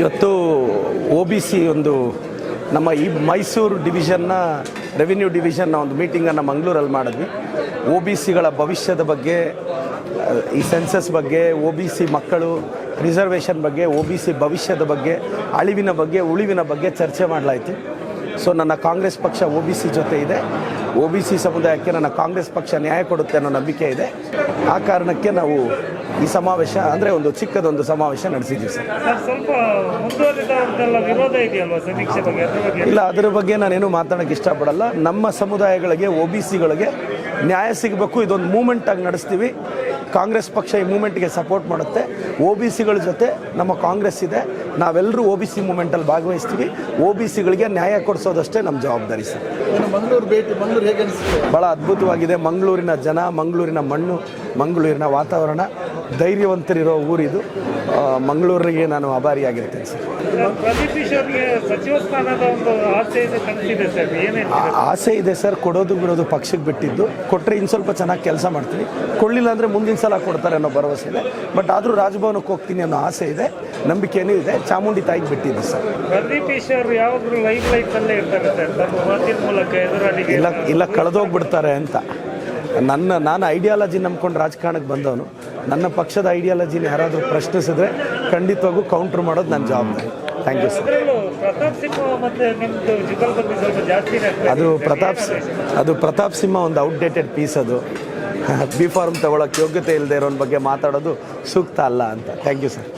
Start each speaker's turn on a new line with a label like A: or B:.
A: ಇವತ್ತು ಒ B C ಒಂದು ನಮ್ಮ ಈ ಮೈಸೂರು ಡಿವಿಷನ್ನ ರೆವಿನ್ಯೂ ಡಿವಿಷನ್ನ ಒಂದು ಮೀಟಿಂಗನ್ನು ಮಂಗಳೂರಲ್ಲಿ ಮಾಡಿದ್ವಿ. ಒ ಬಿ ಸಿಗಳ ಭವಿಷ್ಯದ ಬಗ್ಗೆ, ಈ ಸೆನ್ಸಸ್ ಬಗ್ಗೆ ಒ ಬಿ ಸಿ ಮಕ್ಕಳು ರಿಸರ್ವೇಷನ್ ಬಗ್ಗೆ ಒ ಬಿ ಸಿ ಭವಿಷ್ಯದ ಬಗ್ಗೆ, ಅಳಿವಿನ ಬಗ್ಗೆ, ಉಳಿವಿನ ಬಗ್ಗೆ ಚರ್ಚೆ ಮಾಡಲಾಯಿತು. ಸೊ ನನ್ನ ಕಾಂಗ್ರೆಸ್ ಪಕ್ಷ ಒ ಬಿ ಸಿ ಜೊತೆ ಇದೆ. ಒ ಬಿ ಸಿ ಸಮುದಾಯಕ್ಕೆ ನನ್ನ ಕಾಂಗ್ರೆಸ್ ಪಕ್ಷ ನ್ಯಾಯ ಕೊಡುತ್ತೆ ಅನ್ನೋ ನಂಬಿಕೆ ಇದೆ. ಆ ಕಾರಣಕ್ಕೆ ನಾವು ಈ ಸಮಾವೇಶ ಅಂದರೆ ಒಂದು ಚಿಕ್ಕದೊಂದು ಸಮಾವೇಶ ನಡೆಸಿದ್ದೀವಿ ಸರ್.
B: ಸರ್ ಸ್ವಲ್ಪ ಮುಂದುವರಿದಂತೆಲ್ಲ ವಿರೋಧ ಇದೆಯಲ್ವಾ ಸಮೀಕ್ಷೆ ಬಗ್ಗೆ ಅದ್ರ ಬಗ್ಗೆ?
A: ಇಲ್ಲ ಅದರ ಬಗ್ಗೆ ನಾನೇನು ಮಾತಾಡೋಕ್ಕೆ ಇಷ್ಟಪಡಲ್ಲ. ನಮ್ಮ ಸಮುದಾಯಗಳಿಗೆ ಒ ಬಿ ಸಿಗಳಿಗೆ ನ್ಯಾಯ ಸಿಗಬೇಕು ಇದೊಂದು ಮೂಮೆಂಟ್ ಆಗಿ ನಡೆಸ್ತೀವಿ. ಕಾಂಗ್ರೆಸ್ ಪಕ್ಷ ಈ ಮೂಮೆಂಟ್ಗೆ ಸಪೋರ್ಟ್ ಮಾಡುತ್ತೆ. ಒ ಬಿ ಸಿಗಳ ಜೊತೆ ನಮ್ಮ ಕಾಂಗ್ರೆಸ್ ಇದೆ. ನಾವೆಲ್ಲರೂ ಒ ಬಿ ಸಿ ಮೂಮೆಂಟಲ್ಲಿ ಭಾಗವಹಿಸ್ತೀವಿ. ಒ ಬಿ ಸಿಗಳಿಗೆ ನ್ಯಾಯ ಕೊಡಿಸೋದಷ್ಟೇ ನಮ್ಮ ಜವಾಬ್ದಾರಿ ಸರ್.
C: ಮಂಗಳೂರು ಭೇಟಿ ಮಂಗಳೂರು ಹೇಗೆ ಅನಿಸುತ್ತೆ?
A: ಭಾಳ ಅದ್ಭುತವಾಗಿದೆ. ಮಂಗಳೂರಿನ ಜನ ಮಂಗಳೂರಿನ ಮಣ್ಣು ಮಂಗಳೂರಿನ ವಾತಾವರಣ. ಧೈರ್ಯವಂತರಿರೋ ಊರಿದು ಮಂಗಳೂರಿಗೆ ನಾನು ಆಭಾರಿಯಾಗಿರ್ತೇನೆ ಸರ್.
B: ಆಸೆ ಇದೆ ಸರ್. ಏನೇನು
A: ಆಸೆ ಇದೆ ಸರ್ ಕೊಡೋದು ಬಿಡೋದು ಪಕ್ಷಕ್ಕೆ ಬಿಟ್ಟಿದ್ದು. ಕೊಟ್ಟರೆ ಇನ್ನು ಸ್ವಲ್ಪ ಚೆನ್ನಾಗಿ ಕೆಲಸ ಮಾಡ್ತೀನಿ. ಕೊಡಲಿಲ್ಲ ಅಂದರೆ ಮುಂದಿನ ಸಲ ಕೊಡ್ತಾರೆ ಅನ್ನೋ ಭರವಸೆ ಇದೆ. ಬಟ್ ಆದರೂ ರಾಜಭವನಕ್ಕೆ ಹೋಗ್ತೀನಿ ಅನ್ನೋ ಆಸೆ ಇದೆ ನಂಬಿಕೆನೂ ಇದೆ ಚಾಮುಂಡಿ ತಾಯಿಗೆ ಬಿಟ್ಟಿದ್ದೆ ಸರ್. ಇಲ್ಲ ಇಲ್ಲ ಕಳೆದೋಗ್ಬಿಡ್ತಾರೆ ಅಂತ. ನನ್ನ ನಾನು ಐಡಿಯಾಲಜಿ ನಂಬ್ಕೊಂಡು ರಾಜಕಾರಣಕ್ಕೆ ಬಂದವನು. ನನ್ನ ಪಕ್ಷದ ಐಡಿಯಾಲಜಿನ ಯಾರಾದರೂ ಪ್ರಶ್ನಿಸಿದ್ರೆ ಖಂಡಿತವಾಗೂ ಕೌಂಟ್ರ್ ಮಾಡೋದು ನನ್ನ ಜವಾಬ್ದಾರಿ. ಥ್ಯಾಂಕ್ ಯು ಸರ್ ಅದು ಪ್ರತಾಪ್ ಅದು ಪ್ರತಾಪ್ ಸಿಂಹ ಒಂದು ಔಟ್ಡೇಟೆಡ್ ಪೀಸ್ ಅದು. ಬಿ ಫಾರ್ಮ್ ತಗೊಳಕ್ಕೆ ಯೋಗ್ಯತೆ ಇಲ್ಲದೆ ಇರೋನ ಬಗ್ಗೆ ಮಾತಾಡೋದು ಸೂಕ್ತ ಅಲ್ಲ ಅಂತ. Thank you sir